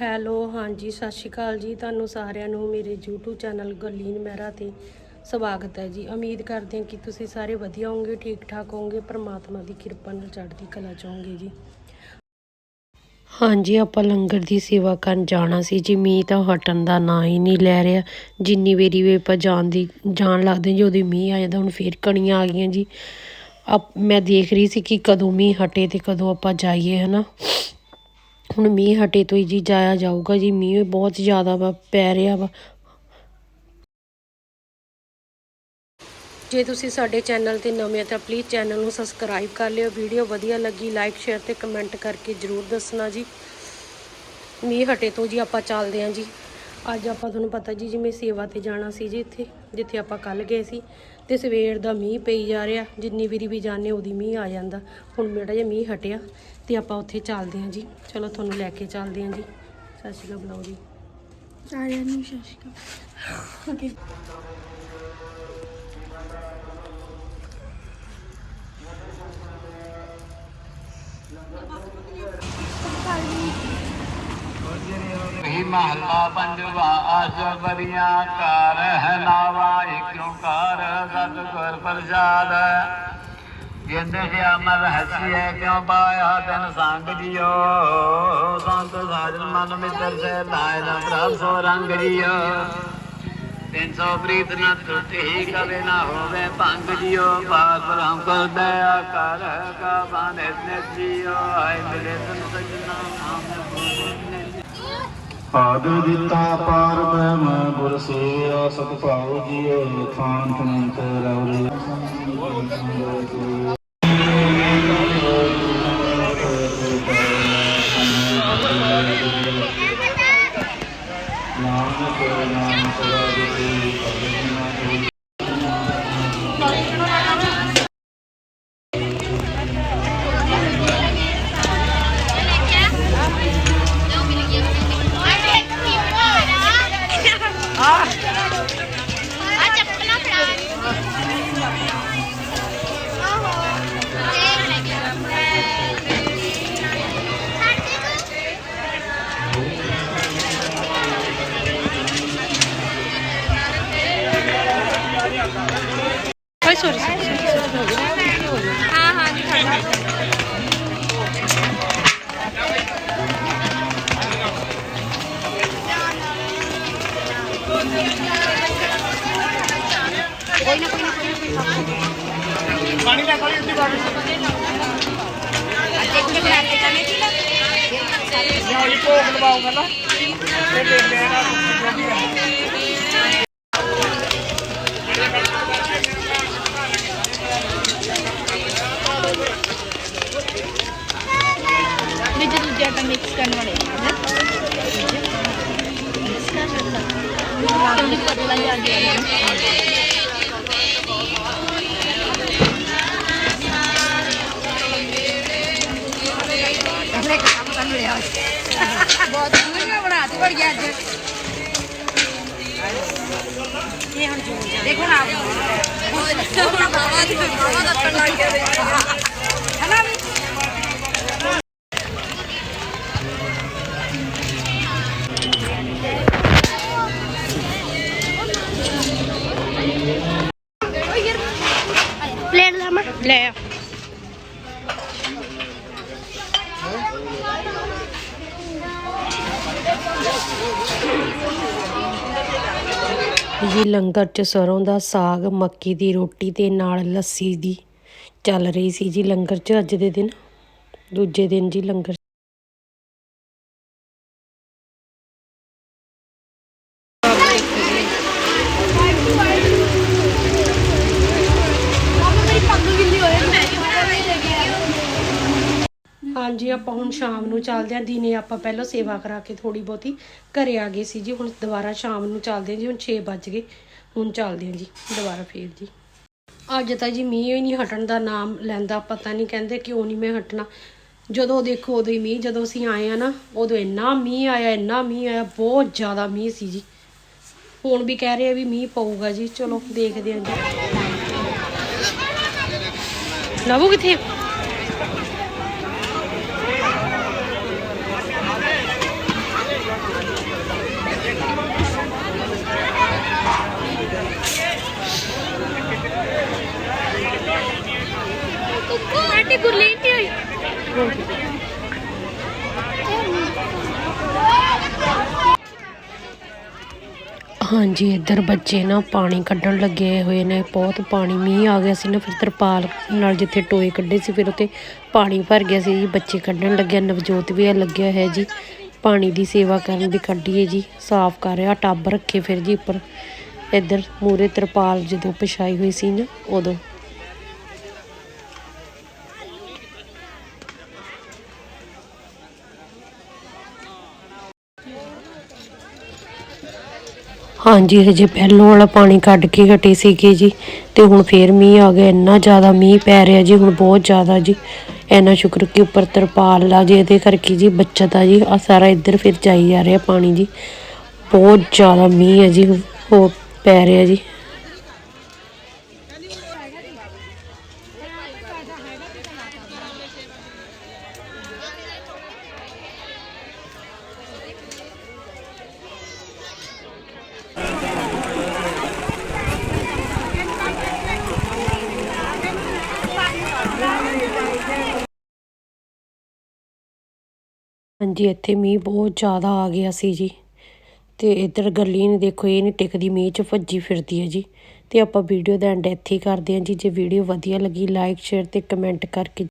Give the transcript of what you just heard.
Hello, ਹਾਂਜੀ, ਸਤਿ ਸ਼੍ਰੀ ਅਕਾਲ ਜੀ। ਤੁਹਾਨੂੰ ਸਾਰਿਆਂ ਨੂੰ ਮੇਰੇ YouTube ਚੈਨਲ ਗੁਰਲੀਨ ਮਹਿਰਾ ਤੇ ਸਵਾਗਤ ਹੈ ਜੀ। ਉਮੀਦ ਕਰਦੇ ਹਾਂ ਕਿ ਤੁਸੀਂ ਸਾਰੇ ਵਧੀਆ ਹੋਵੋਗੇ ਠੀਕ ਠਾਕ ਹੋਵੋਗੇ, ਪ੍ਰਮਾਤਮਾ ਦੀ ਕਿਰਪਾ ਨਾਲ ਚੜ੍ਹਦੀ ਕਲਾ ਚਾਹੋਗੇ ਜੀ। ਹਾਂਜੀ, ਆਪਾਂ ਲੰਗਰ ਦੀ ਸੇਵਾ ਕਰਨ ਜਾਣਾ ਸੀ ਜੀ। ਮੀਂਹ ਤਾਂ ਹਟਣ ਦਾ ਨਾਂ ਹੀ ਨਹੀਂ ਲੈ ਰਿਹਾ। ਜਿੰਨੀ ਵਾਰੀ ਵੀ ਆਪਾਂ ਜਾਣ ਦੀ, ਜਾਣ ਲੱਗਦੇ ਜੀ ਉਹਦੀ ਮੀਂਹ ਆ ਜਾਂਦਾ, ਹੁਣ ਫੇਰ ਕਣੀਆਂ ਆ ਗਈਆਂ ਜੀ। ਆਪ, ਮੈਂ ਦੇਖ ਰਹੀ ਸੀ ਕਿ ਕਦੋਂ ਮੀਂਹ ਹਟੇ ਤੇ ਕਦੋਂ ਆਪਾਂ ਜਾਈਏ, ਹਨਾ? ਹੁਣ ਮੀਂਹ ਹਟੇ ਤੋਂ ਹੀ ਜੀ ਜਾਇਆ ਜਾਊਗਾ ਜੀ, ਮੀਂਹ ਬਹੁਤ ਜ਼ਿਆਦਾ ਵਾ, ਪੈ ਰਿਹਾ ਵਾ। ਜੇ ਤੁਸੀਂ ਸਾਡੇ ਚੈਨਲ ਤੇ ਨਵੇਂ ਤਾਂ ਪਲੀਜ਼ ਚੈਨਲ ਨੂੰ ਸਬਸਕ੍ਰਾਈਬ ਕਰ ਲਿਓ। ਵੀਡੀਓ ਵਧੀਆ ਲੱਗੀ ਲਾਈਕ ਸ਼ੇਅਰ ਤੇ ਕਮੈਂਟ ਕਰਕੇ ਜਰੂਰ ਦੱਸਣਾ ਜੀ। ਮੀਂਹ ਹਟੇ ਤੋਂ ਜੀ ਆਪਾਂ ਚੱਲਦੇ ਹਾਂ ਜੀ। ਅੱਜ ਆਪਾਂ ਤੁਹਾਨੂੰ ਪਤਾ ਜੀ ਜਿਵੇਂ ਸੇਵਾ ਤੇ ਜਾਣਾ ਸੀ ਜੀ ਇੱਥੇ ਜਿੱਥੇ ਆਪਾਂ ਕੱਲ ਗਏ ਸੀ ਤੇ ਸਵੇਰ ਦਾ ਮੀਂਹ ਪਈ ਜਾ ਰਿਹਾ ਜਿੰਨੀ ਵਾਰੀ ਵੀ ਜਾਂਦੇ ਉਹਦੀ ਮੀਂਹ ਆ ਜਾਂਦਾ। ਹੁਣ ਮੇੜਾ ਜਿਹਾ ਮੀਂਹ ਹਟਿਆ ਤੇ ਆਪਾਂ ਉੱਥੇ ਚੱਲਦੇ ਹਾਂ ਜੀ। ਚਲੋ ਤੁਹਾਨੂੰ ਲੈ ਕੇ ਚੱਲਦੇ ਹਾਂ ਜੀ। ਸਤਿ ਸ਼੍ਰੀ ਅਕਾਲ ਬੁਲਾਓ ਜੀ। ਸਾਰਿਆਂ ਨੂੰ ਸਤਿ ਸ਼੍ਰੀ ਅਕਾਲ। ਹੀ ਮਹਲਾ ਪੰਜਵਾ ਆਸ ਬਰੀਆਂ ਹੈ ਨਾਵਾ ਏਕ ਓੰਕਾਰ ਸਤਿਗੁਰ ਪ੍ਰਸਾਦ। ਜਿੰਦ ਅਮਰ ਹਸੀਏ ਕਿਉ ਪਾਇਆ ਤਨ ਸੰਗ ਜਿਓ? ਸੰਤ ਸਾਜਨ ਮਨ ਮਿੱਤਰ ਸੇ ਲਾਇ ਨਾ ਪ੍ਰਭ ਸੋ ਰੰਗ ਜਿਓ। ਤਿੰਨ ਸੌ ਪ੍ਰੀਤ ਨਾ ਟੁੱਟੀ ਕਵੇ ਨਾ ਹੋਵੇ ਭੰਗ ਜਿਓ। ਪਾਰ ਬ੍ਰਹਮ ਕੋ ਦਇਆ ਕਰ ਕਾ ਬਾਨੇ ਨਿਤ ਜਿਓ। ਆਏ ਮਿਲੇ ਤਨ ਸਜਣਾ ਨਾਮ ਬੋਲੇ ਆਦ ਦਿੱਤਾ ਪਾਰ ਬ੍ਰਹਮ ਗੁਰ ਸੇਵਿਆ ਸਤ ਭਾਉ ਜੀਉ ਖਾਨ ਅਨੰਤ ਰਵਰੇ। Ah! ਵਿੱਚ ਦੂਜੇ ਆਟਾ ਮਿਕਸ ਕਰਨ ਵਾਲੇ ਹੈ ਮਿਕਸ ਕਰ ਸਕਦਾ ਜਲਦੀ ਪਤਲਾ ਜਿਹਾ ਆ ਇਹ ਹੁਣ ਜੋ ਦੇਖੋ ਨਾ ਹੁਣ ਬਾਵਾ ਜੀ, ਲੰਗਰ ਚ ਸਰੋਂ ਦਾ ਸਾਗ, ਮੱਕੀ ਦੀ ਰੋਟੀ ਤੇ ਨਾਲ ਲੱਸੀ ਦੀ ਚੱਲ ਰਹੀ ਸੀ ਜੀ ਲੰਗਰ ਚ ਅੱਜ ਦੇ ਦਿਨ। ਦੂਜੇ ਦਿਨ ਜੀ ਲੰਗਰ ਹਾਂਜੀ, ਆਪਾਂ ਹੁਣ ਸ਼ਾਮ ਨੂੰ ਚੱਲਦੇ ਹਾਂ। ਦਿਨੇ ਆਪਾਂ ਪਹਿਲਾਂ ਸੇਵਾ ਕਰਾ ਕੇ ਥੋੜੀ ਬਹੁਤੀ ਘਰੇ ਆ ਗਏ ਸੀ ਜੀ। ਹੁਣ ਦੁਬਾਰਾ ਸ਼ਾਮ ਨੂੰ ਚੱਲਦੇ ਹਾਂ ਜੀ। ਹੁਣ 6 ਵੱਜ ਗਏ। ਹੁਣ ਚੱਲਦੇ ਹਾਂ ਜੀ। ਦੁਬਾਰਾ ਫੇਰ ਜੀ। ਅੱਜ ਤਾਂ ਜੀ ਮੀਂਹ ਹੀ ਨਹੀਂ ਹਟਣ ਦਾ ਨਾਮ ਲੈਂਦਾ। ਪਤਾ ਨਹੀਂ ਕਹਿੰਦੇ ਕਿਉਂ ਨਹੀਂ ਮੈਂ ਹਟਣਾ। ਜਦੋਂ ਦੇਖੋ ਉਦੋਂ ਹੀ ਮੀਂਹ, ਜਦੋਂ ਅਸੀਂ ਆਏ ਆ ਨਾ, ਉਦੋਂ ਇੰਨਾ ਮੀਂਹ ਆਇਆ, ਇੰਨਾ ਮੀਂਹ ਆਇਆ। ਬਹੁਤ ਜ਼ਿਆਦਾ ਮੀਂਹ ਸੀ ਜੀ। ਹੁਣ ਵੀ ਕਹਿ ਰਹੇ ਆ ਵੀ ਮੀਂਹ ਪਊਗਾ ਜੀ। ਚਲੋ ਦੇਖਦੇ ਹਾਂ ਜੀ। ਨਵੂ ਕਿੱਥੇ ਹਾਂਜੀ, ਇੱਧਰ ਬੱਚੇ ਨਾ ਪਾਣੀ ਕੱਢਣ ਲੱਗੇ ਹੋਏ ਨੇ। ਬਹੁਤ ਪਾਣੀ, ਮੀਂਹ ਆ ਗਿਆ ਸੀ ਨਾ, ਫਿਰ ਤਰਪਾਲ ਨਾਲ ਜਿੱਥੇ ਟੋਏ ਕੱਢੇ ਸੀ, ਫਿਰ ਉੱਤੇ ਪਾਣੀ ਭਰ ਗਿਆ ਸੀ। ਜੀ ਬੱਚੇ ਕੱਢਣ ਲੱਗਿਆ ਨਵਜੋਤ ਵੀ ਲੱਗਿਆ ਹੈ ਜੀ। ਪਾਣੀ ਦੀ ਸੇਵਾ ਕਰਨ ਦੀ ਕੱਢੀਏ ਜੀ, ਸਾਫ਼ ਕਰ ਰਿਹਾ ਟੱਬ ਰੱਖੇ ਫਿਰ ਜੀ ਉੱਪਰ। ਇੱਧਰ ਮੂਰੇ ਤਰਪਾਲ ਜਦੋਂ ਪਿਛਾਈ ਹੋਈ ਸੀ ਨਾ, ਉਦੋਂ। ਹਾਂਜੀ, ਹਜੇ ਪਹਿਲੋਂ ਵਾਲਾ ਪਾਣੀ ਕੱਢ ਕੇ ਹਟੇ ਸੀਗੇ ਜੀ, ਤੇ ਹੁਣ ਫੇਰ ਮੀਂਹ ਆ ਗਿਆ, ਇੰਨਾ ਜ਼ਿਆਦਾ ਮੀਂਹ ਪੈ ਰਿਹਾ ਜੀ, ਹੁਣ ਬਹੁਤ ਜ਼ਿਆਦਾ ਜੀ। ਇੰਨਾ ਸ਼ੁਕਰ ਕਿ ਉੱਪਰ ਤਰਪਾਲ ਲਾ ਜੀ, ਇਹਦੇ ਕਰਕੇ ਜੀ ਬੱਚਤ ਆ ਜੀ, ਆ ਸਾਰਾ ਇੱਧਰ ਫਿਰ ਜਾਈ ਜਾ ਰਿਹਾ ਪਾਣੀ ਜੀ। ਬਹੁਤ ਜ਼ਿਆਦਾ ਮੀਂਹ ਹੈ ਜੀ ਹੋ ਪੈ ਰਿਹਾ ਜੀ। ਹਾਂਜੀ, ਇੱਥੇ ਮੀਂਹ ਬਹੁਤ ਜ਼ਿਆਦਾ ਆ ਗਿਆ ਸੀ ਜੀ। ਅਤੇ ਇੱਧਰ ਗਰਲੀ ਨਹੀਂ ਦੇਖੋ, ਇਹ ਨਹੀਂ ਟਿਕਦੀ, ਮੀਂਹ 'ਚ ਭੱਜੀ ਫਿਰਦੀ ਹੈ ਜੀ। ਅਤੇ ਆਪਾਂ ਵੀਡੀਓ ਦਾ ਐਂਡ ਇੱਥੇ ਹੀ ਕਰਦੇ ਹਾਂ ਜੀ। ਜੇ ਵੀਡੀਓ ਵਧੀਆ ਲੱਗੀ ਲਾਈਕ ਸ਼ੇਅਰ ਅਤੇ ਕਮੈਂਟ ਕਰਕੇ